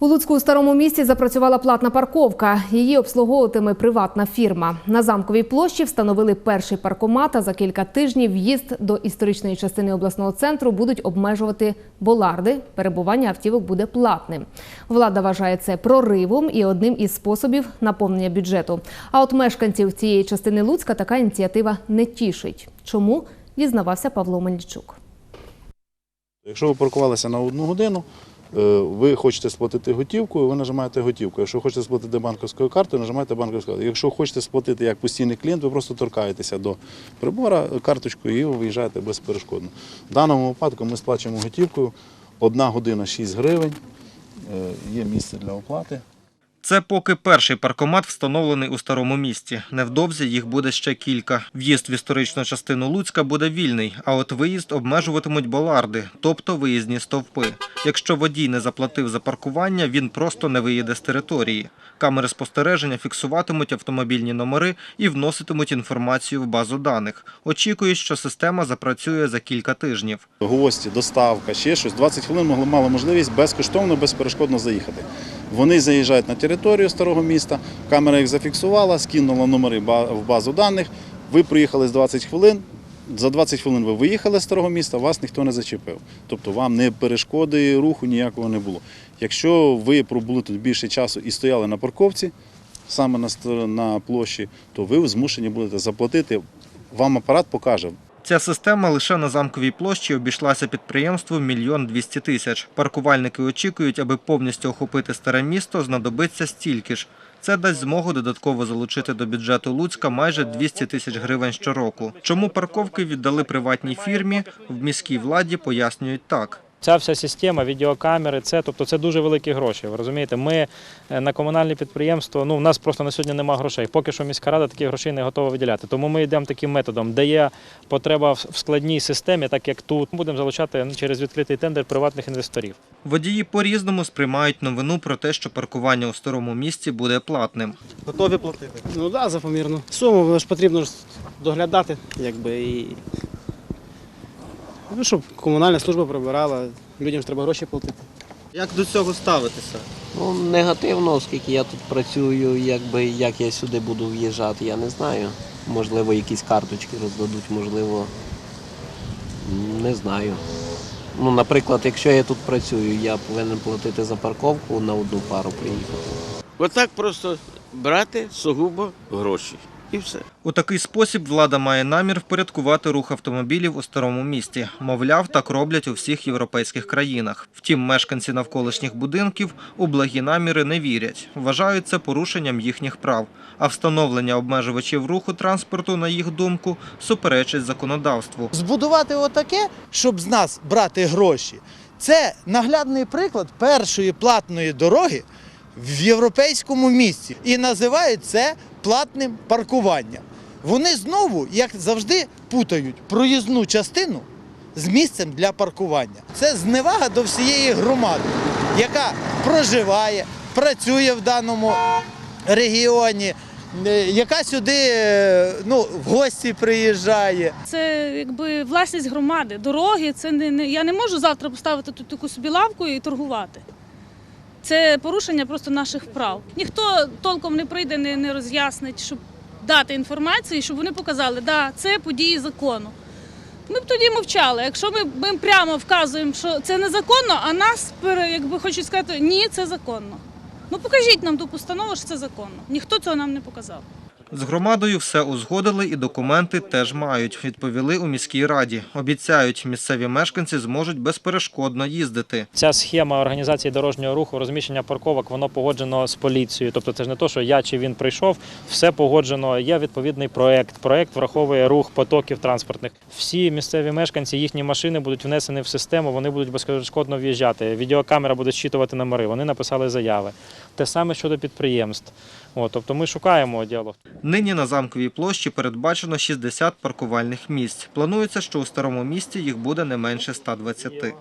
У Луцьку старому місті запрацювала платна парковка. Її обслуговуватиме приватна фірма. На замковій площі встановили перший паркомат. А за кілька тижнів в'їзд до історичної частини обласного центру будуть обмежувати боларди. Перебування автівок буде платним. Влада вважає це проривом і одним із способів наповнення бюджету. А от мешканців цієї частини Луцька така ініціатива не тішить. Чому дізнавався Павло Мельчук. Якщо ви паркувалися на одну годину, ви хочете сплатити готівкою, ви нажимаєте готівку. Якщо хочете сплатити банківською картою, нажимаєте банківською картою. Якщо хочете сплатити як постійний клієнт, ви просто торкаєтеся до прибора карточкою і виїжджаєте безперешкодно. В даному випадку ми сплачуємо готівкою. Одна година 6 гривень. Е, Є місце для оплати. Це поки перший паркомат встановлений у старому місті. Невдовзі їх буде ще кілька. В'їзд в історичну частину Луцька буде вільний, а от виїзд обмежуватимуть боларди, тобто виїзні стовпи. Якщо водій не заплатив за паркування, він просто не виїде з території. Камери спостереження фіксуватимуть автомобільні номери і вноситимуть інформацію в базу даних. Очікують, що система запрацює за кілька тижнів. Гості, доставка, ще щось. 20 хвилин могли мали можливість безкоштовно, безперешкодно заїхати. Вони заїжджають на територію старого міста, камера їх зафіксувала, скинула номери в базу даних. Ви приїхали з 20 хвилин. За 20 хвилин ви виїхали з старого міста, вас ніхто не зачепив. Тобто вам не перешкоди руху ніякого не було. Якщо ви пробули тут більше часу і стояли на парковці, саме на площі, то ви змушені будете заплатити. Вам апарат покаже, Ця система лише на замковій площі обійшлася підприємству мільйон двісті тисяч. Паркувальники очікують, аби повністю охопити старе місто, знадобиться стільки ж. Це дасть змогу додатково залучити до бюджету Луцька майже 200 тисяч гривень щороку. Чому парковки віддали приватній фірмі, в міській владі пояснюють так. Ця вся система, відеокамери, це тобто це дуже великі гроші. Ви розумієте, ми е, на комунальне підприємство. Ну, у нас просто на сьогодні немає грошей. Поки що міська рада таких грошей не готова виділяти. Тому ми йдемо таким методом, де є потреба в складній системі, так як тут будемо залучати ну, через відкритий тендер приватних інвесторів. Водії по-різному сприймають новину про те, що паркування у старому місті буде платним. Готові платити? Ну так, да, за помірну суму, ж потрібно доглядати, якби і. Ну, щоб комунальна служба прибирала, людям ж треба гроші платити. Як до цього ставитися? Ну, негативно, оскільки я тут працюю, якби як я сюди буду в'їжджати, я не знаю. Можливо, якісь карточки роздадуть, можливо, не знаю. Ну, наприклад, якщо я тут працюю, я повинен платити за парковку на одну пару приїхати. Отак просто брати сугубо гроші. І все. У такий спосіб влада має намір впорядкувати рух автомобілів у старому місті. Мовляв, так роблять у всіх європейських країнах. Втім, мешканці навколишніх будинків у благі наміри не вірять. Вважають це порушенням їхніх прав. А встановлення обмежувачів руху транспорту, на їх думку, суперечить законодавству. збудувати отаке, щоб з нас брати гроші. Це наглядний приклад першої платної дороги в європейському місті. І називають це платним паркуванням. Вони знову, як завжди, путають проїзну частину з місцем для паркування. Це зневага до всієї громади, яка проживає, працює в даному регіоні, е, яка сюди е, ну, в гості приїжджає. Це якби власність громади. Дороги це не, не я не можу завтра поставити тут таку собі лавку і торгувати. Це порушення просто наших прав. Ніхто толком не прийде, не, не роз'яснить, щоб дати інформацію, щоб вони показали, да, це події закону. Ми б тоді мовчали. Якщо ми, ми прямо вказуємо, що це незаконно, а нас якби хочуть сказати, ні, це законно. Ну покажіть нам ту постанову, що це законно. Ніхто цього нам не показав. З громадою все узгодили і документи теж мають, відповіли у міській раді. Обіцяють, місцеві мешканці зможуть безперешкодно їздити. Ця схема організації дорожнього руху, розміщення парковок, воно погоджено з поліцією. Тобто це ж не то, що я чи він прийшов, все погоджено. Є відповідний проект. Проект враховує рух потоків транспортних. Всі місцеві мешканці, їхні машини будуть внесені в систему, вони будуть безперешкодно в'їжджати. Відеокамера буде зчитувати номери. Вони написали заяви. Те саме щодо підприємств. От, тобто ми шукаємо діалог. Нині на замковій площі передбачено 60 паркувальних місць. Планується, що у старому місті їх буде не менше 120.